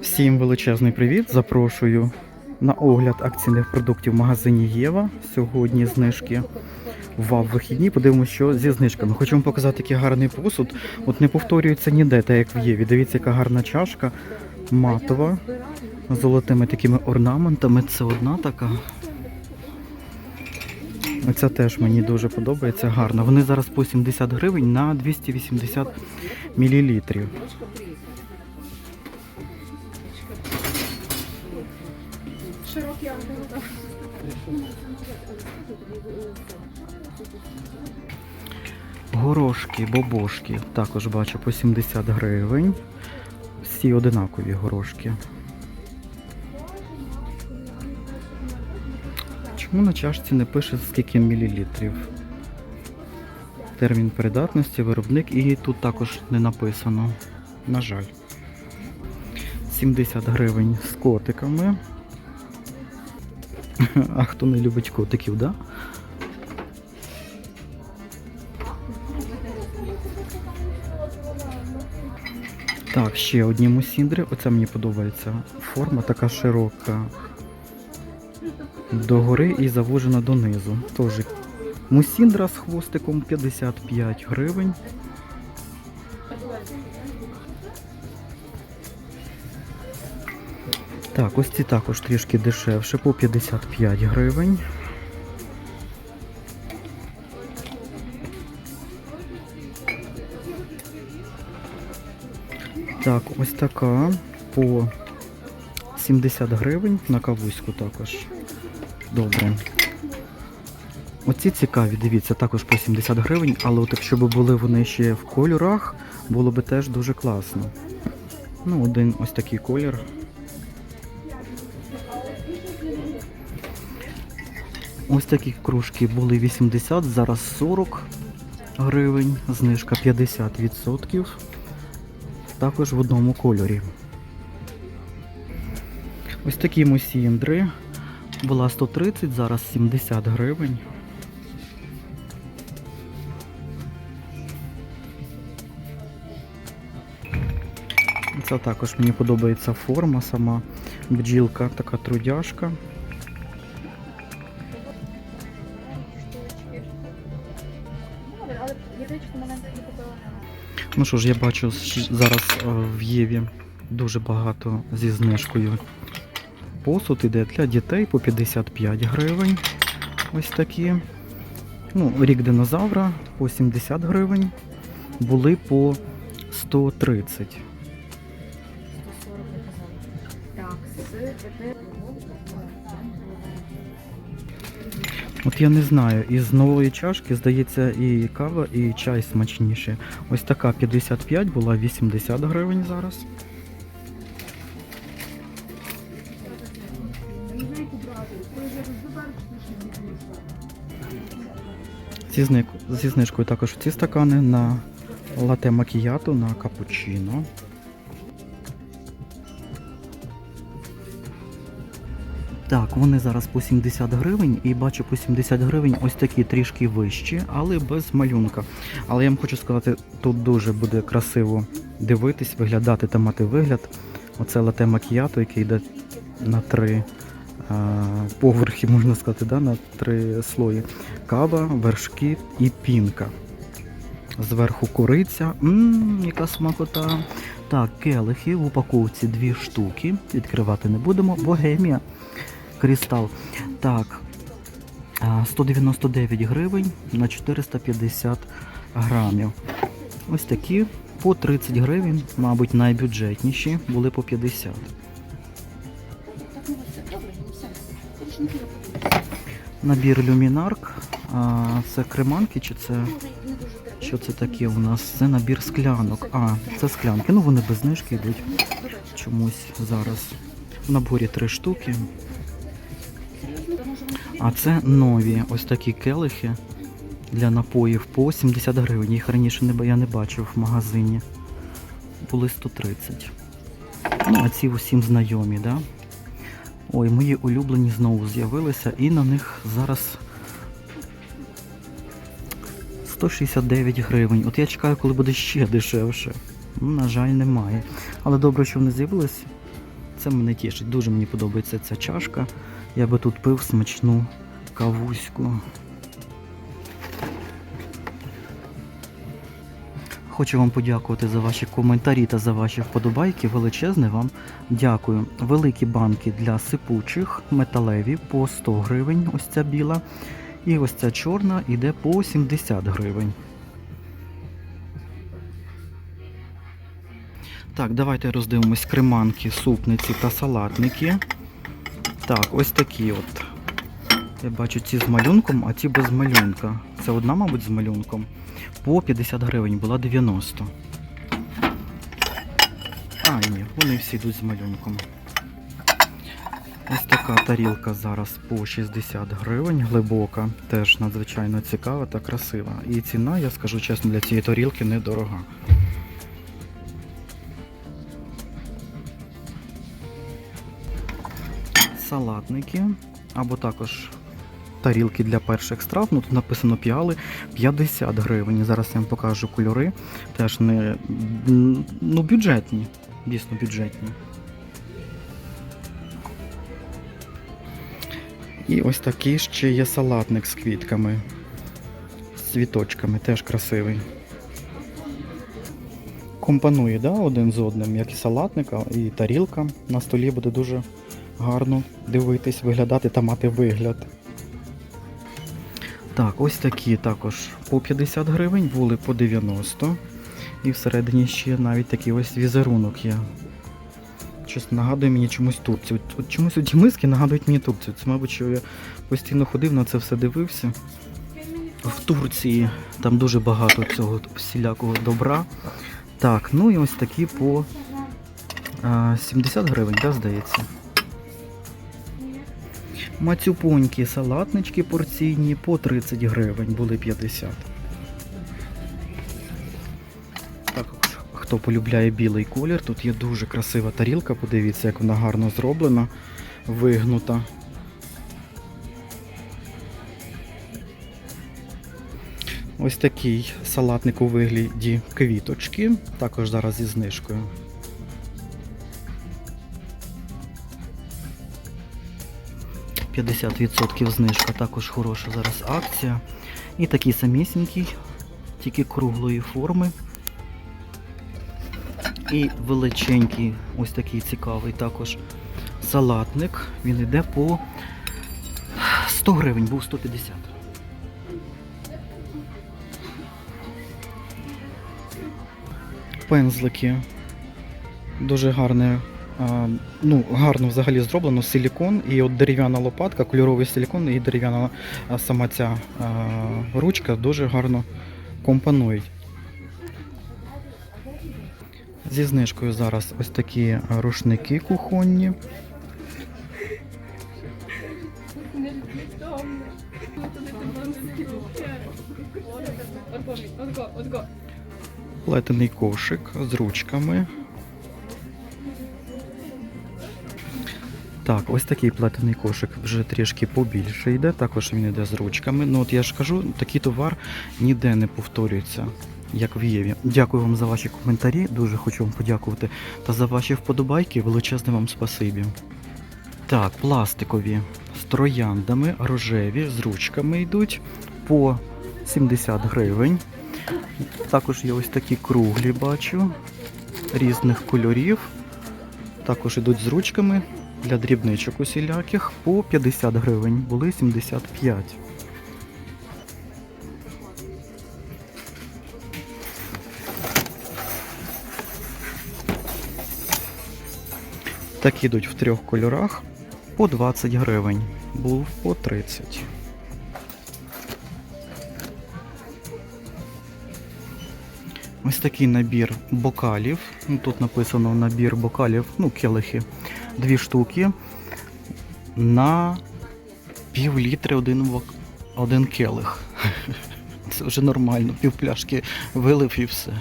Всім величезний привіт. Запрошую на огляд акційних продуктів в магазині Єва. Сьогодні знижки в вихідні. Подивимося, що зі знижками. Хочу вам показати, який гарний посуд. От не повторюється ніде, так як в Єві. Дивіться, яка гарна чашка, матова, з золотими такими орнаментами. Це одна така. Оця теж мені дуже подобається, гарна. Вони зараз по 70 гривень на 280 мілілітрів. Горошки, бобошки також бачу по 70 гривень. Всі одинакові горошки. Чому на чашці не пише скільки мілілітрів? Термін придатності, виробник і тут також не написано. На жаль. 70 гривень з котиками. А хто не любить котиків, да? Так, ще одні мусіндри. Оце мені подобається. Форма така широка. Догори і завужена донизу. Теж мусіндра з хвостиком 55 гривень. Так, ось ці також трішки дешевше, по 55 гривень. Так, ось така по 70 гривень на кавуську також. Добре. Оці цікаві, дивіться, також по 70 гривень, але от якщо б були вони ще в кольорах, було б теж дуже класно. Ну, один ось такий колір. Ось такі кружки були 80, зараз 40 гривень, знижка 50%. Також в одному кольорі. Ось такі мусіндри. Була 130, зараз 70 гривень. Це також мені подобається форма сама. Бджілка така трудяшка. Ну що ж, я бачу зараз е, в Єві дуже багато зі знижкою. Посуд іде для дітей по 55 гривень. Ось такі. Ну, рік динозавра по 70 гривень. Були по 130. Так, з От я не знаю, із нової чашки, здається, і кава, і чай смачніше. Ось така 55 була 80 гривень зараз. Зі, знижкою також ці стакани на лате макіято, на капучино. Так, вони зараз по 70 гривень і бачу по 70 гривень ось такі трішки вищі, але без малюнка. Але я вам хочу сказати, тут дуже буде красиво дивитись, виглядати та мати вигляд. Оце лате макіято, яке йде на три а, поверхи, можна сказати, да? на три слої. Кава, вершки і пінка. Зверху куриця. Ммм, яка смакота. Так, келихи в упаковці дві штуки. Відкривати не будемо. Богемія. Крістал. Так. 199 гривень на 450 грамів. Ось такі по 30 гривень, мабуть, найбюджетніші, були по 50. Набір люмінарк. А, це креманки чи це. Що це таке у нас? Це набір склянок. А, це склянки. Ну вони без знижки йдуть чомусь зараз. В наборі три штуки. А це нові ось такі келихи для напоїв по 70 гривень. Їх раніше не, я не бачив в магазині. Були 130. Ну, а ці усім знайомі, да? Ой, мої улюблені знову з'явилися і на них зараз 169 гривень. От я чекаю, коли буде ще дешевше. Ну, На жаль, немає. Але добре, що вони з'явилися. Це мене тішить. Дуже мені подобається ця чашка. Я би тут пив смачну кавуську. Хочу вам подякувати за ваші коментарі та за ваші вподобайки. Величезне вам дякую. Великі банки для сипучих, металеві по 100 гривень. Ось ця біла. І ось ця чорна іде по 70 гривень. Так, давайте роздивимось креманки, супниці та салатники. Так, ось такі от. Я бачу ці з малюнком, а ці без малюнка. Це одна, мабуть, з малюнком. По 50 гривень, була 90. А, ні, вони всі йдуть з малюнком. Ось така тарілка зараз по 60 гривень, глибока, теж надзвичайно цікава та красива. І ціна, я скажу чесно, для цієї тарілки недорога. Салатники, або також тарілки для перших страв. Ну, тут написано піали 50 гривень. Зараз я вам покажу кольори. Теж не ну, бюджетні, дійсно бюджетні. І ось такий ще є салатник з квітками, з цвіточками, теж красивий. Компонує да, один з одним, як і салатника, і тарілка на столі буде дуже гарно дивитись, виглядати та мати вигляд. Так, ось такі також по 50 гривень, були по 90. І всередині ще навіть такий ось візерунок є. Щось нагадує мені чомусь Турцію. От, чомусь ці миски нагадують мені Турцію. Це, мабуть, що я постійно ходив на це все дивився. В Турції там дуже багато цього всілякого добра. Так, ну і ось такі по 70 гривень, да, здається. Мацюпонькі салатнички порційні по 30 гривень, були 50. Також, хто полюбляє білий колір, тут є дуже красива тарілка, подивіться, як вона гарно зроблена, вигнута. Ось такий салатник у вигляді квіточки, також зараз зі знижкою. – 50% знижка, також хороша зараз акція. І такий самісінький, тільки круглої форми. І величенький, ось такий цікавий також салатник. Він йде по 100 гривень, був 150. Пензлики. Дуже гарне, ну, гарно взагалі зроблено, силікон і от дерев'яна лопатка, кольоровий силікон і дерев'яна сама ця ручка дуже гарно компонують. Зі знижкою зараз ось такі рушники кухонні. Плетений кошик з ручками. Так, ось такий плетений кошик вже трішки побільше йде, також він йде з ручками. Ну от я ж кажу, такий товар ніде не повторюється, як в Єві. Дякую вам за ваші коментарі, дуже хочу вам подякувати. Та за ваші вподобайки величезне вам спасибі. Так, пластикові з трояндами, рожеві, з ручками йдуть по 70 гривень. Також є ось такі круглі, бачу, різних кольорів. Також йдуть з ручками для дрібничок усіляких по 50 гривень, були 75. Так ідуть в трьох кольорах по 20 гривень, був по 30. Ось такий набір бокалів. Тут написано набір бокалів, ну, келихи, дві штуки. На пів літри один, один келих. Це вже нормально, пів пляшки вилив і все.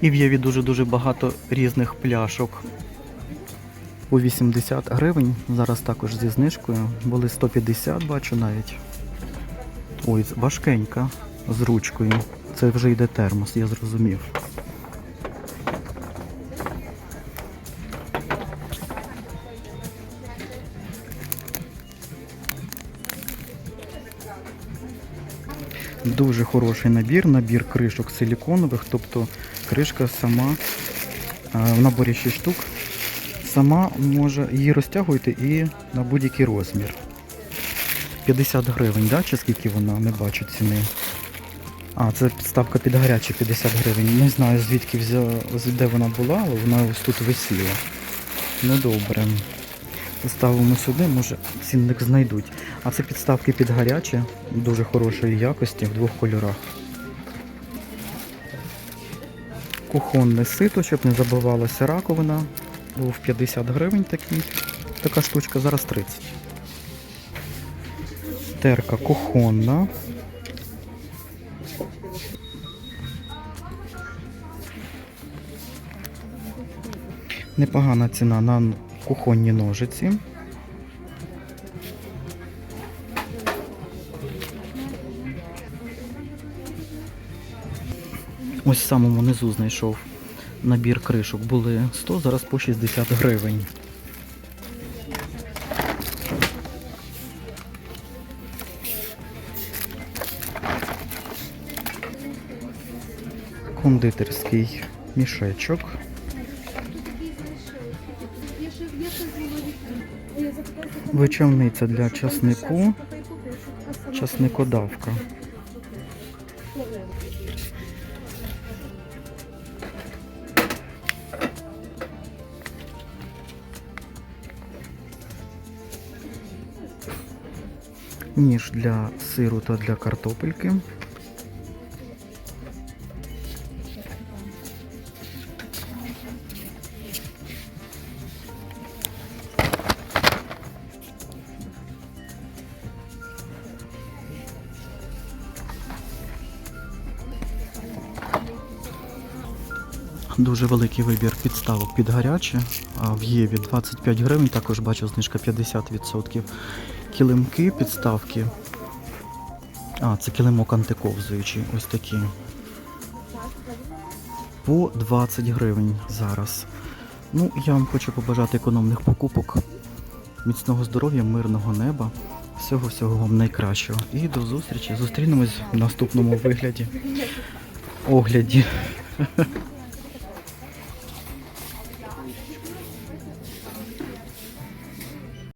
І в Єві дуже-дуже багато різних пляшок. По 80 гривень. Зараз також зі знижкою. Були 150, бачу навіть. Ой, важкенька з ручкою. Це вже йде термос, я зрозумів. Дуже хороший набір, набір кришок силіконових, тобто кришка сама в наборі 6 штук. Сама може її розтягуєте і на будь-який розмір. 50 гривень, да? чи скільки вона, не бачу ціни. А, це підставка під гарячі 50 гривень. Не знаю звідки взя... де вона була, але вона ось тут висіла. Ну добре. Поставимо сюди, може цінник знайдуть. А це підставки під гарячі, дуже хорошої якості в двох кольорах. Кухонне сито, щоб не забивалася раковина. Був 50 гривень такий. Така штучка, зараз 30. Терка кухонна. Непогана ціна на кухонні ножиці. Ось в самому низу знайшов набір кришок. Були 100, зараз по 60 гривень. Кондитерський мішечок. Вичавниця для часнику. Часникодавка. Ніж для сиру та для картопельки. Дуже великий вибір підставок під гаряче. В Єві 25 гривень, також бачу знижка 50%. Килимки, підставки. А, це килимок антиковзуючий, ось такі. По 20 гривень зараз. Ну, я вам хочу побажати економних покупок, міцного здоров'я, мирного неба. Всього всього вам найкращого. І до зустрічі. Зустрінемось в наступному вигляді. Огляді.